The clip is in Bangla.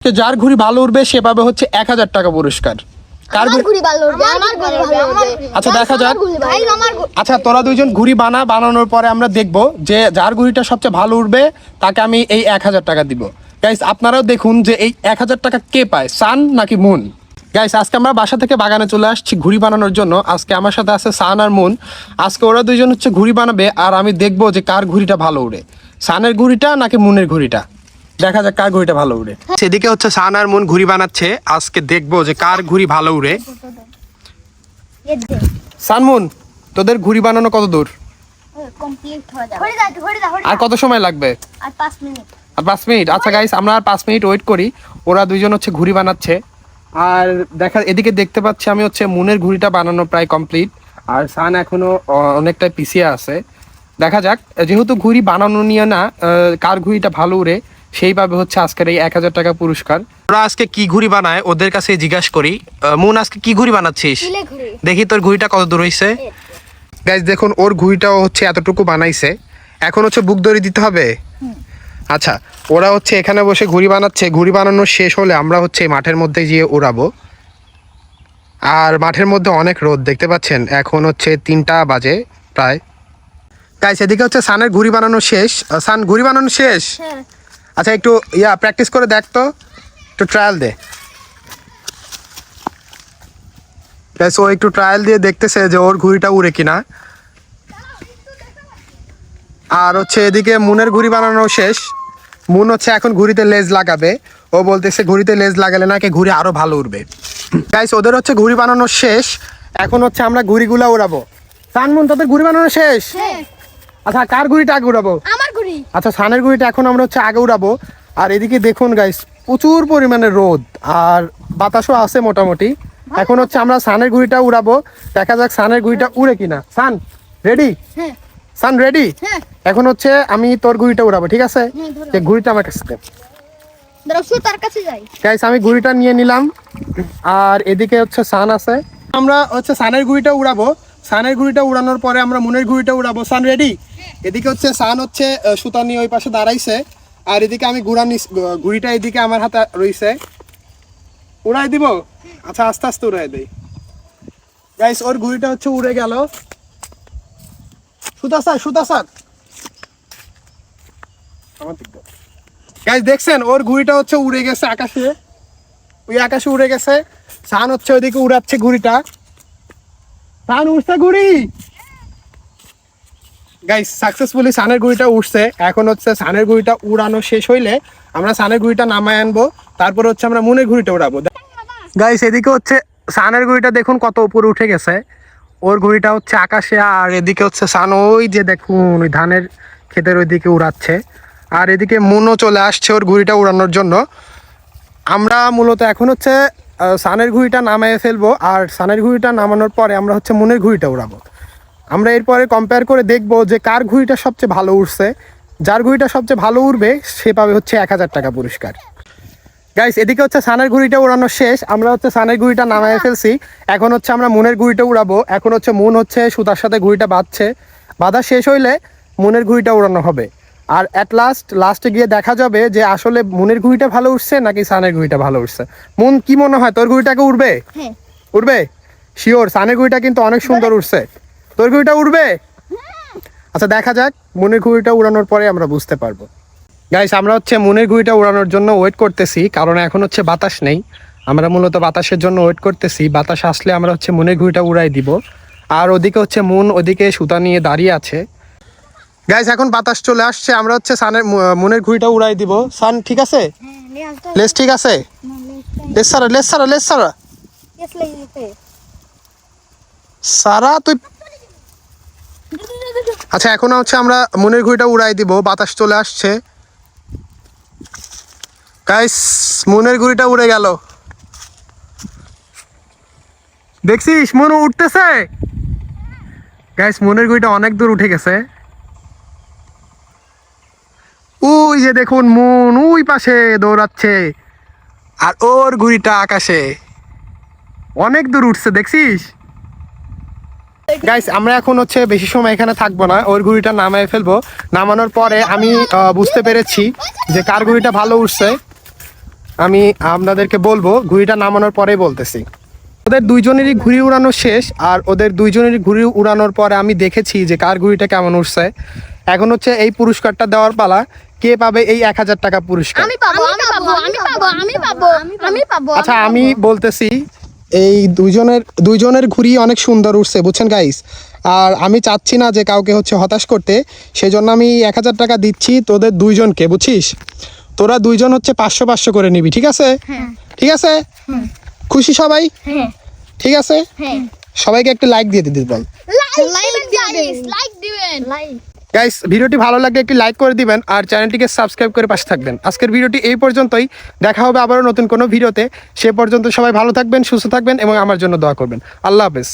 তো যার ঘুড়ি ভালো উঠবে সে পাবে হচ্ছে এক হাজার টাকা পুরস্কার। কার আমার ঘুড়ি? ঘুড়ি ভালো উঠবে আমার ঘুড়ি ভালো উঠবে আচ্ছা, দেখা যাক। ভাই আমার আচ্ছা তোরা দুইজন ঘুড়ি বানা বানানোর পরে আমরা দেখব যে যার ঘুড়িটা সবচেয়ে ভালো উঠবে তাকে আমি এই এক হাজার টাকা দিব। গাইস আপনারাও দেখুন যে এই এক হাজার টাকা কে পায় সান নাকি মুন? গাইস আজকে আমরা বাসা থেকে বাগানে চলে আসছি ঘুড়ি বানানোর জন্য। আজকে আমার সাথে আছে সান আর মুন। আজকে ওরা দুইজন হচ্ছে ঘুড়ি বানাবে আর আমি দেখব যে কার ঘুড়িটা ভালো উড়ে। সানের ঘুড়িটা নাকি মুনের ঘুড়িটা? দেখা যাক কার ঘুড়িটা ভালো উড়ে। সেদিকে হচ্ছে সান আর মুন ঘুড়ি বানাচ্ছে। আজকে দেখব যে কার ঘুড়ি ভালো উড়ে। সানমুন তোদের ঘুড়ি বানানো কত দূর? আর কত সময় লাগবে? আর 5 মিনিট আর পাঁচ মিনিট। আচ্ছা গাইস আমরা আর পাঁচ মিনিট ওয়েট করি। ওরা দুইজন হচ্ছে ঘুড়ি বানাচ্ছে। আর দেখা, এদিকে দেখতে পাচ্ছি আমি হচ্ছে মুনের ঘুড়িটা বানানো প্রায় কমপ্লিট আর সান এখনও অ- অনেকটা পিছিয়ে আছে। দেখা যাক, যেহেতু ঘুড়ি বানানো নিয়ে না কার ঘুড়িটা ভালো উড়ে সেইভাবে হচ্ছে আজকের এই এক হাজার টাকা পুরস্কার। ওরা আজকে কি ঘুড়ি বানায়? ওদের কাছে জিজ্ঞাসা করি। মুন আজকে কি ঘুড়ি বানাচ্ছিস? দেখি তোর ঘুড়িটা কত দূর হয়েছে গাইজ দেখুন ওর ঘুড়িটাও হচ্ছে এতটুকু বানাইছে। এখন হচ্ছে বুক দড়ি দিতে হবে? আচ্ছা ওরা হচ্ছে এখানে বসে ঘুড়ি বানাচ্ছে। ঘুড়ি বানানো শেষ হলে আমরা হচ্ছে মাঠের মধ্যে গিয়ে উড়াবো। আর মাঠের মধ্যে অনেক রোদ দেখতে পাচ্ছেন? এখন হচ্ছে তিনটা বাজে প্রায়। গাইজ এদিকে হচ্ছে সানের ঘুড়ি বানানো শেষ। সান ঘুড়ি বানানো শেষ? হ্যাঁ। আচ্ছা একটু ইয়া প্র্যাকটিস করে দেখ তো। একটু ট্রায়াল দে। ও একটু ট্রায়াল দিয়ে দেখতেছে যে ওর ঘুড়িটা উড়ে কিনা। আর হচ্ছে এদিকে মুনের ঘুড়ি বানানো শেষ। মুন হচ্ছে এখন ঘুড়িতে লেজ লাগাবে। ও বলতেছে ঘুড়িতে লেজ লাগালে নাকি ঘুড়ি আরও ভালো উড়বে? গাইস ওদের হচ্ছে ঘুড়ি বানানো শেষ। এখন হচ্ছে আমরা ঘুড়িগুলা উড়াবো। সানমুন তোদের ঘুড়ি বানানো শেষ? আচ্ছা কার ঘুড়িটা আগে উড়াবো? আচ্ছা সানের গুড়িটা এখন আমরা হচ্ছে আগে উড়াবো। আর এদিকে দেখুন গাইস প্রচুর পরিমাণে রোদ আর বাতাসও আছে মোটামুটি। এখন হচ্ছে আমরা সানের গুড়িটা উড়াবো। দেখা যাক সানের গুড়িটা উড়ে কিনা। সান রেডি হ্যাঁ। সান রেডি হ্যাঁ। এখন হচ্ছে আমি তোর গুড়িটা উড়াবো ঠিক আছে? হ্যাঁ। যে গুড়িটা আমার কাছে দে। তার কাছে যাই। গাইস আমি গুড়িটা নিয়ে নিলাম। আর এদিকে হচ্ছে সান আছে। আমরা হচ্ছে সানের গুড়িটা উড়াবো। সানের গুড়িটা উড়ানোর পরে আমরা মনের গুড়িটা উড়াবো। সান রেডি এদিকে হচ্ছে সান হচ্ছে সুতা নিয়ে ওই পাশে দাঁড়াইছে। আর এদিকে আমি নিস গু- এদিকে আমার হাতে রইছে। উড়াই দিব? আচ্ছা আস্তে আস্তে উড়াই দেই। গাইস ওর গুড়িটা হচ্ছে উড়ে গেল। সুতা স্যার সুতা স্যার গাইস দেখছেন? ওর ঘুড়িটা হচ্ছে উড়ে গেছে আকাশে। ওই আকাশে উড়ে গেছে। সান হচ্ছে ওইদিকে উড়াচ্ছে ঘুড়িটা। সান, উড়ছে ঘুড়ি! গাইস সাকসেসফুলি সানের ঘুড়িটা উঠছে। এখন হচ্ছে সানের ঘুড়িটা উড়ানো শেষ হইলে আমরা সানের ঘুড়িটা নামায় আনব। তারপর হচ্ছে আমরা মনের ঘুড়িটা উড়াবো। গাইস এদিকে হচ্ছে সানের ঘুড়িটা দেখুন কত উপরে উঠে গেছে। ওর ঘুড়িটা হচ্ছে আকাশে আর এদিকে হচ্ছে সান ওই যে দেখুন, ওই ধানের ক্ষেতের ওইদিকে উড়াচ্ছে। আর এদিকে মনও চলে আসছে ওর ঘুড়িটা উড়ানোর জন্য। আমরা মূলত এখন হচ্ছে সানের ঘুড়িটা নামায় ফেলব। আর সানের ঘুড়িটা নামানোর পরে আমরা হচ্ছে মনের ঘুড়িটা উড়াবো। আমরা এরপরে কম্পেয়ার করে দেখব যে কার ঘুড়িটা সবচেয়ে ভালো উঠছে যার ঘুড়িটা সবচেয়ে ভালো উড়বে সে পাবে হচ্ছে এক হাজার টাকা পুরস্কার। গাইস এদিকে হচ্ছে সানের ঘুড়িটা উড়ানো শেষ। আমরা হচ্ছে সানের ঘুড়িটা নামায় ফেলছি। এখন হচ্ছে আমরা মনের ঘুড়িটা উড়াবো। এখন হচ্ছে মন হচ্ছে সুতার সাথে ঘুড়িটা বাঁধছে। বাঁধা শেষ হইলে মনের ঘুড়িটা উড়ানো হবে। আর অ্যাট লাস্ট লাস্টে গিয়ে দেখা যাবে যে আসলে মনের ঘুড়িটা ভালো উঠছে নাকি সানের ঘুড়িটা ভালো উঠছে মন কি মনে হয়? তোর ঘুড়িটাকে উঠবে হ্যাঁ। উঠবে শিওর সানের ঘুড়িটা কিন্তু অনেক সুন্দর উঠছে তোর ঘুড়িটা উঠবে আচ্ছা দেখা যাক। মনের ঘুড়িটা উড়ানোর পরে আমরা বুঝতে পারব। গাইস আমরা হচ্ছে মনের ঘুড়িটা উড়ানোর জন্য ওয়েট করতেছি কারণ এখন হচ্ছে বাতাস নেই। আমরা মূলত বাতাসের জন্য ওয়েট করতেছি। বাতাস আসলে আমরা হচ্ছে মনের ঘুড়িটা উড়াই দিব। আর ওদিকে হচ্ছে মন ওদিকে সুতা নিয়ে দাঁড়িয়ে আছে। গাইস এখন বাতাস চলে আসছে। আমরা হচ্ছে সানের মনের ঘুড়িটা উড়াই দিব। সান ঠিক আছে? লেস ঠিক আছে? লেস সারা লেস সারা লেস সারা। সারা তুই আচ্ছা এখন হচ্ছে আমরা মনের ঘুড়িটা উড়াই দিব, বাতাস চলে আসছে। গাইস মনের ঘুড়িটা উড়ে গেল। দেখছিস, মন উঠতেছে? গাইস মনের ঘুড়িটা অনেক দূর উঠে গেছে। ওই যে দেখুন, মন ওই পাশে দৌড়াচ্ছে। আর ওর ঘুড়িটা আকাশে। অনেক দূর উঠছে, দেখছিস? গাইস আমরা এখন হচ্ছে বেশি সময় এখানে থাকব না। ওর ঘুড়িটা নামায় ফেলব। নামানোর পরে আমি বুঝতে পেরেছি যে কার ঘুড়িটা ভালো উঠছে। আমি আপনাদেরকে বলব ঘুড়িটা নামানোর পরে বলতেছি। ওদের দুইজনেরই ঘুড়ি উড়ানো শেষ আর ওদের দুইজনেরই ঘুড়ি উড়ানোর পরে আমি দেখেছি যে কার ঘুড়িটা কেমন উঠছে। এখন হচ্ছে এই পুরস্কারটা দেওয়ার পালা। কে পাবে এই এক হাজার টাকা পুরস্কার? আমি পাবো আমি পাবো আমি পাবো আমি পাবো আমি পাবো। আচ্ছা আমি বলতেছি এই দুইজনের দুইজনের ঘুড়ি অনেক সুন্দর উঠছে বুঝছেন গাইস আর আমি চাচ্ছি না যে কাউকে হচ্ছে হতাশ করতে সেই জন্য আমি এক হাজার টাকা দিচ্ছি তোদের দুইজনকে বুঝছিস? তোরা দুইজন হচ্ছে পাঁচশো পাঁচশো করে নিবি ঠিক আছে? ঠিক আছে? খুশি সবাই? হ্যাঁ। ঠিক আছে? হ্যাঁ। সবাইকে একটু লাইক দিয়ে দিতে বল লাইক লাইক দিবেন। লাইক গাইস ভিডিওটি ভালো লাগলে একটি লাইক করে দিবেন আর চ্যানেলটিকে সাবস্ক্রাইব করে পাশে থাকবেন। আজকের ভিডিওটি এই পর্যন্তই। দেখা হবে আবারও নতুন কোনো ভিডিওতে। সে পর্যন্ত সবাই ভালো থাকবেন, সুস্থ থাকবেন এবং আমার জন্য দোয়া করবেন। আল্লাহ হাফেজ।